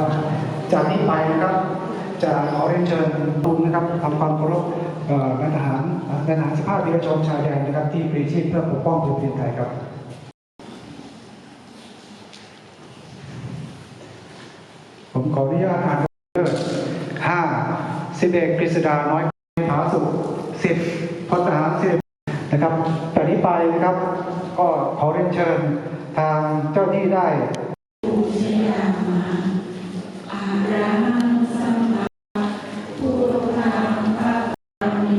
นะครับ จากนี้ไปนะครับจะขอเรียนเชิญตุนนะครับทำความเคารพเอ่อนายทหารนายทหารสิบห้าวีรชนชายแดนนะครับ ที่ปรีชีพเพื่อปกป้องพื้นดินไทยครับผมขออนุญาตอ่านเลิศห้าสิบเอกกฤษดาน้อยผาสุขสิบพลทหารสิบนะครับจากนี้ไปนะครับ ก็ขอเรียนเชิญทางเจ้าหน้าที่ได้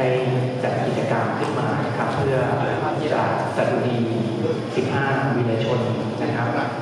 ได้จัดกิจกรรมขึ้นมาครับเพื่อจะสดุดี 15 วิรชนนะครับ